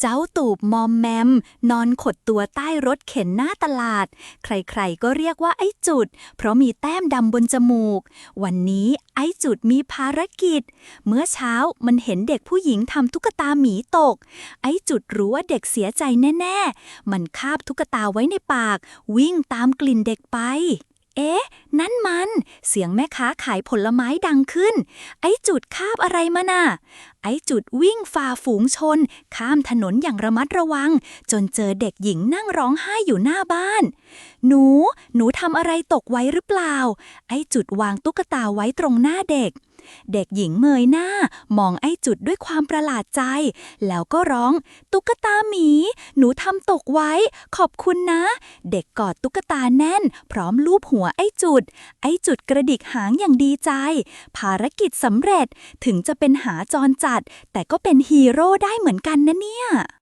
เจ้าตูบมอมแมม นอนขดตัวใต้รถเข็นหน้าตลาด ใครๆก็เรียกว่าไอ้จุด เพราะมีแต้มดำบนจมูก วันนี้ไอ้จุดมีภารกิจ เมื่อเช้ามันเห็นเด็กผู้หญิงทำตุ๊กตาหมีตก ไอ้จุดรู้ว่าเด็กเสียใจแน่ๆ มันคาบตุ๊กตาไว้ในปาก วิ่งตามกลิ่นเด็กไป เอ๊ะ นั่นมัน เสียงแม่ค้าขายผลไม้ดังขึ้น ไอ้จุดคาบอะไรมาน่ะ ไอ้จุดวิ่งฝ่าฝูงชน ข้ามถนนอย่างระมัดระวัง จนเจอเด็กหญิงนั่งร้องไห้อยู่หน้าบ้าน หนู หนูทำอะไรตกไว้หรือเปล่า ไอ้จุดวางตุ๊กตาไว้ตรงหน้าเด็ก เด็กหญิงเมยหน้ามองไอ้จุดด้วยความประหลาดใจ แล้วก็ร้อง ตุ๊กตาหมี หนูทำตกไว้ ขอบคุณนะ เด็กกอดตุ๊กตาแน่น พร้อมลูบหัวไอ้จุด ไอ้จุดกระดิกหางอย่างดีใจ ภารกิจสำเร็จถึงจะเป็นหาจรจัด แต่ก็เป็นฮีโร่ได้เหมือนกันนะเนี่ย